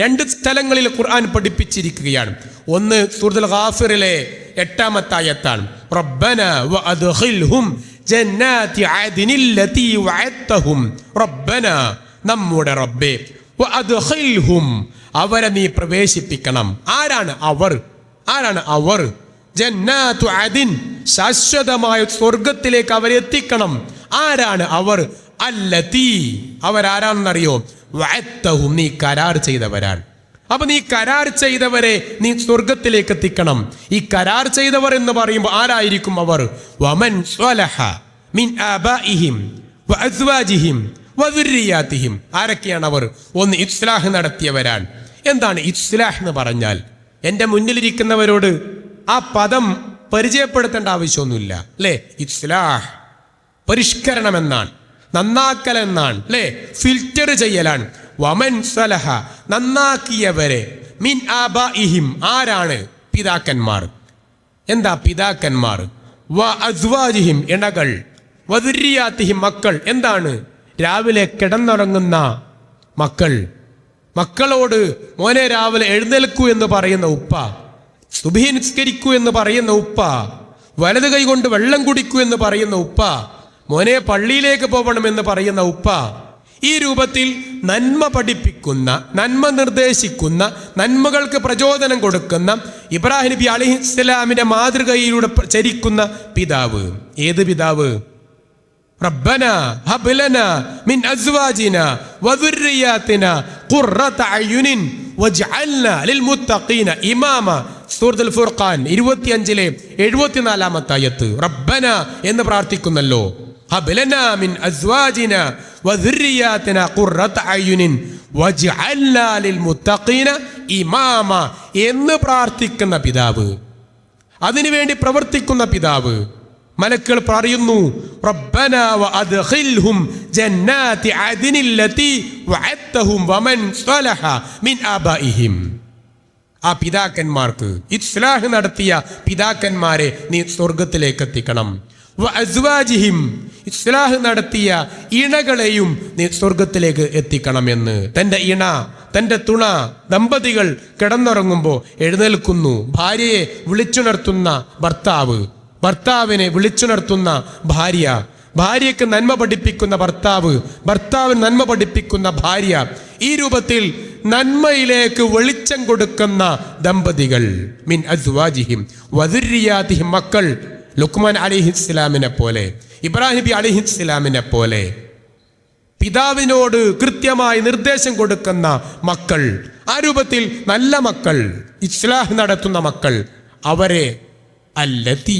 രണ്ട് സ്ഥലങ്ങളിൽ ഖുർആൻ പഠിപ്പിച്ചിരിക്കുകയാണ്. ഒന്ന് സൂറത്തുൽ ഗാഫിറിലെ എട്ടാമത്തെ ആയത്താണ്. റബ്ബന ജന്നാതി ലതി വഅദ്തഹും. റബ്ബന നമ്മുടെ റബ്ബേ വഅദ്ഖിൽഹും അവരെ നീ പ്രവേശിപ്പിക്കണം. ആരാണ് അവർ? ആരാണ് അവർ? ജന്നാതു അദിൻ ശാശ്വതമായ സ്വർഗത്തിലേക്ക് അവരെത്തിക്കണം ആരാണ് അവർ? അല്ലതീ. അവരാരാണെന്നറിയോ? വഅത്തഹും നീ കരാർ ചെയ്തവരാണ് അപ്പൊ നീ കരാർ ചെയ്തവരെ നീ സ്വർഗത്തിലേക്ക് എത്തിക്കണം. ഈ കരാർ ചെയ്തവർ എന്ന് പറയുമ്പോൾ ആരായിരിക്കും അവർ? വമൻ സ്വലഹ മിൻ ആബാഇഹിം വഅസ്വാജിഹിം വദുരിയാത്തിഹിം ആരൊക്കെയാണ് അവർ? ഒന്ന് ഇസ്ലാഹ് നടത്തിയവരാണ് എന്താണ് ഇസ്ലാഹ് എന്ന് പറഞ്ഞാൽ? എന്റെ മുന്നിലിരിക്കുന്നവരോട് ആ പദം പരിചയപ്പെടുത്തേണ്ട ആവശ്യമൊന്നുമില്ല അല്ലേ? ഇസ്ലാഹ് പരിഷ്കരണം എന്നാണ് നന്നാക്കൽ എന്നാണ് അല്ലേ? ഫിൽറ്റർ ചെയ്യലാണ്. വമൻ സലഹ നന്നാക്കിയവരെ. മിൻ ആബാഇഹിം ആരാണ്? പിതാക്കന്മാർ. എന്താ പിതാക്കന്മാർ? വ അസ്വാജിഹിം ഇണകൾ. വദുരിയാത്തിഹിം മക്കൾ. എന്താണ്? രാവിലെ കിടന്നുറങ്ങുന്ന മക്കൾ. മക്കളോട് മോനെ രാവിലെ എഴുന്നേൽക്കൂ എന്ന് പറയുന്ന ഉപ്പ. സുഭീനിസ്കരിക്കൂ എന്ന് പറയുന്ന ഉപ്പ. വലത് കൈ കൊണ്ട് വെള്ളം കുടിക്കൂ എന്ന് പറയുന്ന ഉപ്പ. മോനെ പള്ളിയിലേക്ക് പോകണമെന്ന് പറയുന്ന ഉപ്പ ഈ രൂപത്തിൽ നന്മ പഠിപ്പിക്കുന്ന നന്മ നിർദ്ദേശിക്കുന്ന നന്മകൾക്ക് പ്രചോദനം കൊടുക്കുന്ന ഇബ്രാഹിം നബി അലി ഇസ്ലാമിന്റെ മാതൃകയിലൂടെ ചരിക്കുന്ന പിതാവ്. ഏത് പിതാവ്? റബ്ബന മിൻ ഖുർറത ലിൽ മുത്തഖീന ഇമാമ. സൂറത്തുൽ ഫുർഖാൻ 74 ആമത്തെ ആയത്ത്. റബ്ബന എന്ന് പ്രാർത്ഥിക്കുന്നല്ലോ. ഹബ്ലന മിൻ അസ്വാജിന വദുരിയാത്തിന ഖുർറത അയുനിൻ വജ്അൽനാ ലിൽമുത്തഖീന ഇമാമ എന്ന് പ്രാർത്ഥിക്കുന്ന പിതാവ്. അതിനുവേണ്ടി പ്രവർത്തിക്കുന്ന പിതാവ്. മലക്കുകൾ പറയുന്നു റബ്ബന വഅദ്ഖിൽഹും ജന്നാതി അദ്നില്ലതി വഅത്തഹും വമൻ സ്വലഹ മിൻ ആബാഇഹിം. ആ പിതാക്കന്മാർക്ക്. ഇസ്ലാഹ് നടത്തിയ പിതാക്കന്മാരെ നീ സ്വർഗത്തിലേക്ക് എത്തിക്കണം അസ്വാജിഹിം ഇസ്ലാഹ് നടത്തിയ ഇണകളെയും നീ സ്വർഗത്തിലേക്ക് എത്തിക്കണമെന്ന്. തന്റെ ഇണ തന്റെ തുണ ദമ്പതികൾ കിടന്നുറങ്ങുമ്പോൾ എഴുന്നേൽക്കുന്നു. ഭാര്യയെ വിളിച്ചുണർത്തുന്ന ഭർത്താവ് ഭർത്താവിനെ വിളിച്ചുണർത്തുന്ന ഭാര്യ ഭാര്യയ്ക്ക് നന്മ പഠിപ്പിക്കുന്ന ഭർത്താവ് ഭർത്താവിന് നന്മ പഠിപ്പിക്കുന്ന ഭാര്യ. ഈ രൂപത്തിൽ നന്മയിലേക്ക് വെളിച്ചം കൊടുക്കുന്ന ദമ്പതികൾ മിൻ അസ്വാജിഹിം വദുരിയാതിഹിം മക്കൾ ലുക്മാൻ അലിഹിസ്ലാമിനെ പോലെ ഇബ്രാഹിം അലിഹിസ്ലാമിനെ പോലെ പിതാവിനോട് കൃത്യമായി നിർദ്ദേശം കൊടുക്കുന്ന മക്കൾ ആ രൂപത്തിൽ നല്ല മക്കൾ ഇസ്ലാഹ് നടത്തുന്ന മക്കൾ അവരെ അല്ലത്തി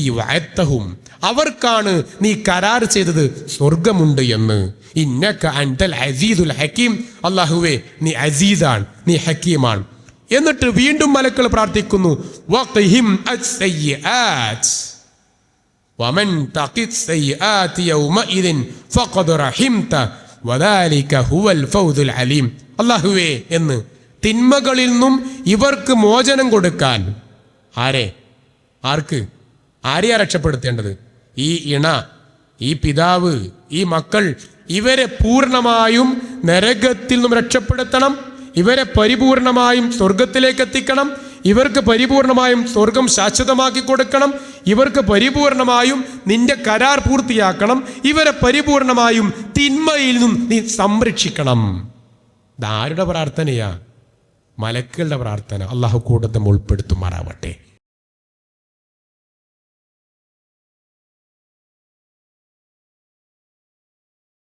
അവർക്കാണ് നീ കരാർ ചെയ്തത് സ്വർഗമുണ്ട് എന്ന്. ഇന്നക്ക അൻതൽ അസീദുൽ ഹക്കീം. അള്ളാഹുവേ നീ അസീദാണ് നീ ഹക്കീമാണ്. എന്നിട്ട് വീണ്ടും മലക്കൾ പ്രാർത്ഥിക്കുന്നു. അള്ളാഹുവേ എന്ന് തിന്മകളിൽ നിന്നും ഇവർക്ക് മോചനം കൊടുക്കാൻ. ആരെ? ആർക്ക്? ആരെയാ രക്ഷപ്പെടുത്തേണ്ടത്? ഈ ഇണ ഈ പിതാവ് ഈ മക്കൾ ഇവരെ പൂർണമായും നരകത്തിൽ നിന്നും രക്ഷപ്പെടുത്തണം. ഇവരെ പരിപൂർണമായും സ്വർഗത്തിലേക്ക് എത്തിക്കണം. ഇവർക്ക് പരിപൂർണമായും സ്വർഗം ശാശ്വതമാക്കി കൊടുക്കണം. ഇവർക്ക് പരിപൂർണമായും നിന്റെ കരാർ പൂർത്തിയാക്കണം. ഇവരെ പരിപൂർണമായും തിന്മയിൽ നിന്നും നീ സംരക്ഷിക്കണം. ഇതാരുടെ പ്രാർത്ഥനയാ? മലക്കുകളുടെ പ്രാർത്ഥന. അള്ളാഹു കൂട്ടത്തെ ഉൾപ്പെടുത്തുമാറാവട്ടെ